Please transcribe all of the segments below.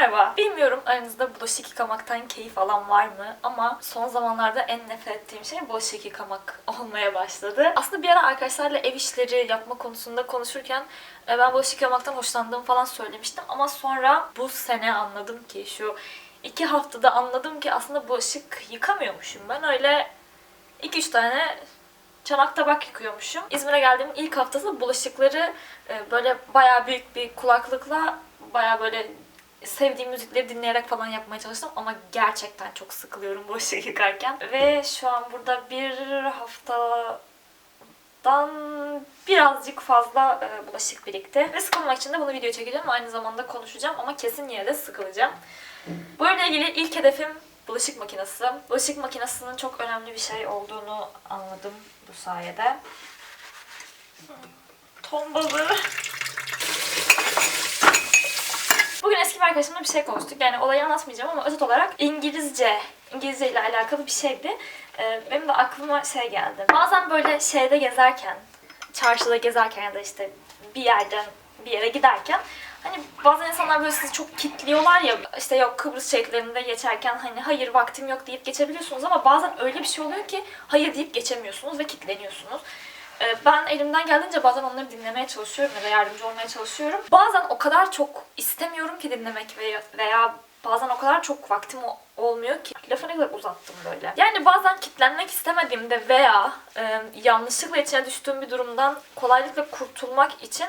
Merhaba. Bilmiyorum aranızda bulaşık yıkamaktan keyif alan var mı? Ama son zamanlarda en nefret ettiğim şey bulaşık yıkamak olmaya başladı. Aslında bir ara arkadaşlarla ev işleri yapma konusunda konuşurken e, ben bulaşık yıkamaktan hoşlandığımı falan söylemiştim. Ama sonra bu sene anladım ki şu iki haftada anladım ki aslında bulaşık yıkamıyormuşum. Ben öyle 2-3 tane çanak tabak yıkıyormuşum. İzmir'e geldiğimin ilk haftası bulaşıkları e, böyle bayağı büyük bir kulaklıkla bayağı böyle sevdiğim müzikleri dinleyerek falan yapmaya çalıştım ama gerçekten çok sıkılıyorum bulaşık yıkarken. Ve şu an burada bir haftadan birazcık fazla e, bulaşık birikti. Ve sıkılmak için de bunu video çekeceğim aynı zamanda konuşacağım ama kesin yine de sıkılacağım. Bu ile ilgili ilk hedefim bulaşık makinesi. Bulaşık makinesinin çok önemli bir şey olduğunu anladım bu sayede. Ton balığı. Bir arkadaşımla bir şey konuştuk. Yani olayı anlatmayacağım ama özet olarak İngilizce, İngilizce ile alakalı bir şeydi. Ee, benim de aklıma şey geldi. Bazen böyle şeyde gezerken, çarşıda gezerken ya da işte bir yerden bir yere giderken Hani bazen insanlar böyle sizi çok kitliyorlar ya işte yok Kıbrıs şehitlerinde geçerken hani hayır vaktim yok deyip geçebiliyorsunuz ama bazen öyle bir şey oluyor ki hayır deyip geçemiyorsunuz ve kitleniyorsunuz. Ee, Ben elimden geldiğince bazen onları dinlemeye çalışıyorum ya da yardımcı olmaya çalışıyorum. Bazen o kadar çok istemiyorum ki dinlemek veya, veya bazen o kadar çok vaktim olmuyor ki. Lafı ne kadar uzattım böyle. Yani bazen kitlenmek istemediğimde veya e, yanlışlıkla içine düştüğüm bir durumdan kolaylıkla kurtulmak için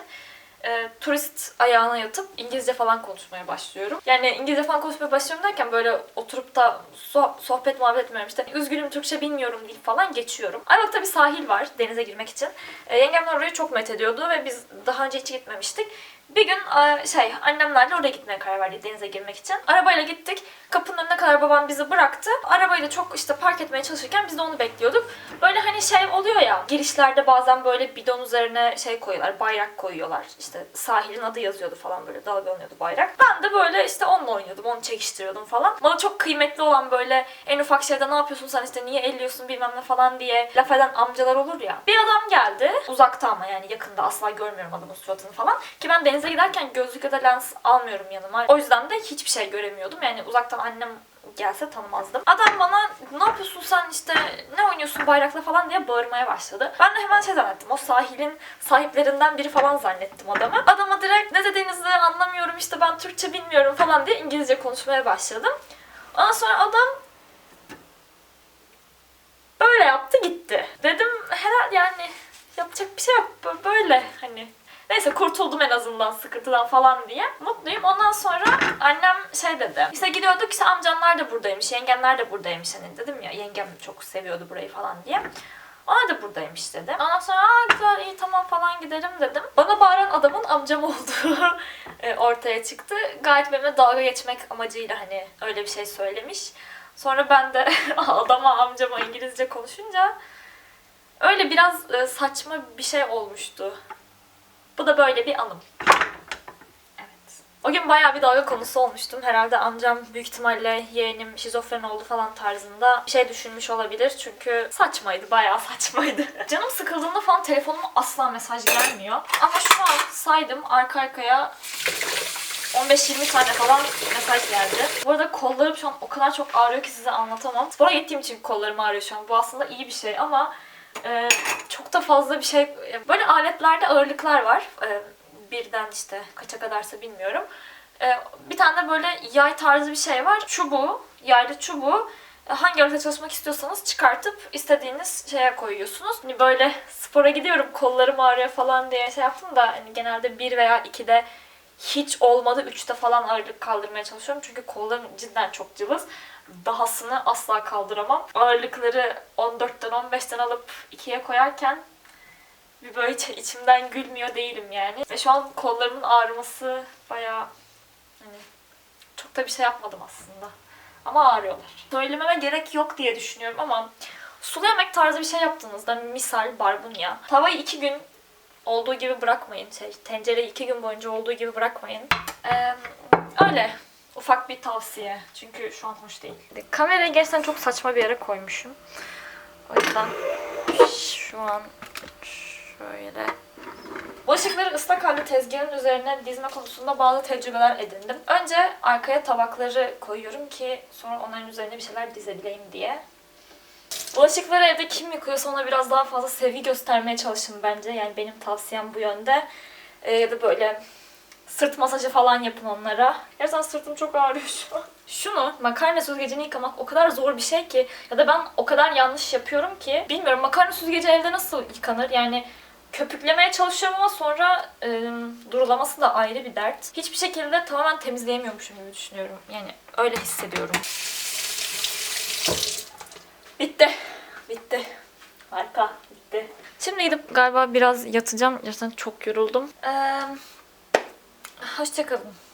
e, turist ayağına yatıp İngilizce falan konuşmaya başlıyorum. Yani İngilizce falan konuşmaya başlıyorum derken böyle oturup da soh- sohbet muhabbet etmiyorum işte. Üzgünüm Türkçe bilmiyorum deyip falan geçiyorum. Ayvalık'ta bir sahil var denize girmek için. E, yengemler orayı çok met ediyordu ve biz daha önce hiç gitmemiştik. Bir gün e, şey annemlerle oraya gitmeye karar verdik denize girmek için. Arabayla gittik. Kapının önüne kadar babam bizi bıraktı. Arabayı da çok işte park etmeye çalışırken biz de onu bekliyorduk. Böyle hani şey oluyor ya girişlerde bazen böyle bidon üzerine şey koyuyorlar bayrak koyuyorlar. İşte sahilin adı yazıyordu falan böyle dalgalanıyordu bayrak. Ben de böyle işte onunla oynuyordum onu çekiştiriyordum falan. Bana çok kıymetli olan böyle en ufak şeyde ne yapıyorsun sen işte niye elliyorsun bilmem ne falan diye laf eden amcalar olur ya. Bir adam geldi uzakta ama yani yakında asla görmüyorum adamın suratını falan. Ki ben denize giderken gözlük ya da lens almıyorum yanıma. O yüzden de hiçbir şey göremiyordum. Yani uzaktan annem gelse tanımazdım. Adam bana ne yapıyorsun sen işte ne oynuyorsun bayrakla falan diye bağırmaya başladı. Ben de hemen şey zannettim. O sahilin sahiplerinden biri falan zannettim adamı. Adama direkt ne dediğinizi anlamıyorum işte ben Türkçe bilmiyorum falan diye İngilizce konuşmaya başladım. Ondan sonra adam böyle yaptı gitti. Dedim herhalde yani yapacak bir şey yok. Bö- Böyle hani Neyse kurtuldum en azından sıkıntıdan falan diye. Mutluyum. Ondan sonra annem şey dedi. İşte gidiyorduk işte amcamlar da buradaymış, yengemler de buradaymış hani dedim ya yengem çok seviyordu burayı falan diye. Ona da buradaymış dedi. Ondan sonra aa güzel iyi tamam falan gidelim dedim. Bana bağıran adamın amcam olduğu e, ortaya çıktı. Gayet benimle dalga geçmek amacıyla hani öyle bir şey söylemiş. Sonra ben de adama amcama İngilizce konuşunca öyle biraz e, saçma bir şey olmuştu. Bu da böyle bir anım. Evet. O gün bayağı bir dalga konusu olmuştum. Herhalde amcam büyük ihtimalle yeğenim şizofren oldu falan tarzında bir şey düşünmüş olabilir. Çünkü saçmaydı, bayağı saçmaydı. Canım sıkıldığında falan telefonuma asla mesaj gelmiyor. Ama şu an saydım arka arkaya 15-20 tane falan mesaj geldi. Bu arada kollarım şu an o kadar çok ağrıyor ki size anlatamam. Spora gittiğim için kollarım ağrıyor şu an. Bu aslında iyi bir şey ama e, çok da fazla bir şey... Böyle aletlerde ağırlıklar var. E, birden işte kaça kadarsa bilmiyorum. E, bir tane de böyle yay tarzı bir şey var. Çubuğu, yaylı çubuğu e, hangi aletle çalışmak istiyorsanız çıkartıp istediğiniz şeye koyuyorsunuz. Hani böyle spora gidiyorum kollarım ağrıyor falan diye şey yaptım da hani genelde bir veya ikide hiç olmadı. Üçte falan ağırlık kaldırmaya çalışıyorum. Çünkü kollarım cidden çok cılız. Dahasını asla kaldıramam. Ağırlıkları 14'ten 15'ten alıp ikiye koyarken bir böyle iç- içimden gülmüyor değilim yani. Ve şu an kollarımın ağrıması bayağı hani çok da bir şey yapmadım aslında. Ama ağrıyorlar. Söylememe gerek yok diye düşünüyorum ama sulu yemek tarzı bir şey yaptığınızda misal barbunya. Tavayı iki gün olduğu gibi bırakmayın. Şey, tencereyi iki gün boyunca olduğu gibi bırakmayın. Ee, öyle. Ufak bir tavsiye. Çünkü şu an hoş değil. Kamerayı gerçekten çok saçma bir yere koymuşum. O yüzden şu an şöyle Bulaşıkları ıslak halde tezgahın üzerine dizme konusunda bazı tecrübeler edindim. Önce arkaya tabakları koyuyorum ki sonra onların üzerine bir şeyler dizebileyim diye. Bulaşıkları evde kim yıkıyorsa ona biraz daha fazla sevgi göstermeye çalışın bence. Yani benim tavsiyem bu yönde. Ee, ya da böyle sırt masajı falan yapın onlara. Gerçekten sırtım çok ağrıyor şu an. Şunu makarna süzgecini yıkamak o kadar zor bir şey ki ya da ben o kadar yanlış yapıyorum ki bilmiyorum makarna süzgeci evde nasıl yıkanır yani köpüklemeye çalışıyorum ama sonra e, durulaması da ayrı bir dert. Hiçbir şekilde tamamen temizleyemiyormuşum gibi düşünüyorum. Yani öyle hissediyorum. Bitti. Bitti. Harika. Bitti. Şimdi gidip galiba biraz yatacağım. Gerçekten çok yoruldum. Ee, hoşçakalın.